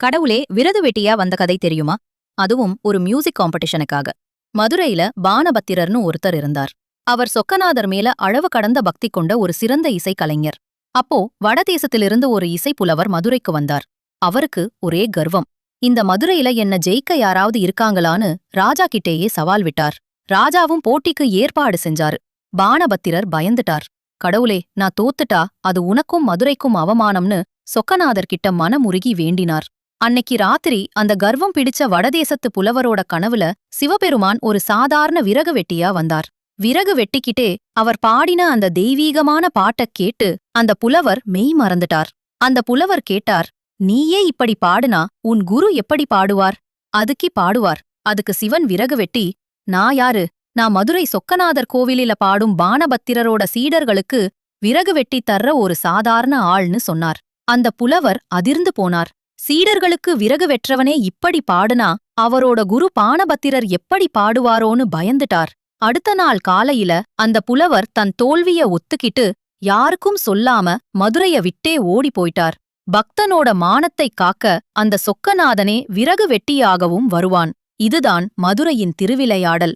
கடவுளே விரது வெட்டியா வந்த கதை தெரியுமா? அதுவும் ஒரு மியூசிக் காம்படிஷனுக்காக மதுரையில பானபத்திரர்னு ஒருத்தர் இருந்தார். அவர் சொக்கநாதர் மேல அளவு கடந்த பக்தி கொண்ட ஒரு சிறந்த இசை கலைஞர். அப்போ வடதேசத்திலிருந்து ஒரு இசைப்புலவர் மதுரைக்கு வந்தார். அவருக்கு ஒரே கர்வம். இந்த மதுரையில என்ன ஜெயிக்க யாராவது இருக்காங்களான்னு ராஜா கிட்டேயே சவால் விட்டார். ராஜாவும் போட்டிக்கு ஏற்பாடு செஞ்சாரு. பானபத்திரர் பயந்துட்டார். கடவுளே நான் தோத்துட்டா அது உனக்கும் மதுரைக்கும் அவமானம்னு சொக்கநாதர் கிட்ட மனமுருகி வேண்டினார். அன்னைக்கு ராத்திரி அந்த கர்வம் பிடிச்ச வடதேசத்து புலவரோட கனவுல சிவபெருமான் ஒரு சாதாரண விறகு வெட்டியா வந்தார். விறகு வெட்டிக்கிட்டே அவர் பாடின அந்த தெய்வீகமான பாட்டக் கேட்டு அந்த புலவர் மெய் மறந்துட்டார். அந்த புலவர் கேட்டார் நீயே இப்படி பாடுனா உன் குரு எப்படி பாடுவார்? அதுக்கி பாடுவார் அதுக்கு சிவன் விறகு வெட்டி நான் யாரு? நான் மதுரை சொக்கநாதர் கோவிலில பாடும் பானபத்திரரோட சீடர்களுக்கு விறகு வெட்டி தர்ற ஒரு சாதாரண ஆள்னு சொன்னார். அந்த புலவர் அதிர்ந்து போனார். சீடர்களுக்கு விறகு வெற்றவனே இப்படி பாடுனா அவரோட குரு பானபத்திரர் எப்படி பாடுவாரோன்னு பயந்துட்டார். அடுத்த நாள் காலையில அந்த புலவர் தன் தோல்விய ஒத்துக்கிட்டு யாருக்கும் சொல்லாம மதுரைய விட்டே ஓடி போயிட்டார். பக்தனோட மானத்தைக் காக்க அந்த சொக்கநாதனே விறகு வெட்டியாகவும் வருவான். இதுதான் மதுரையின் திருவிளையாடல்.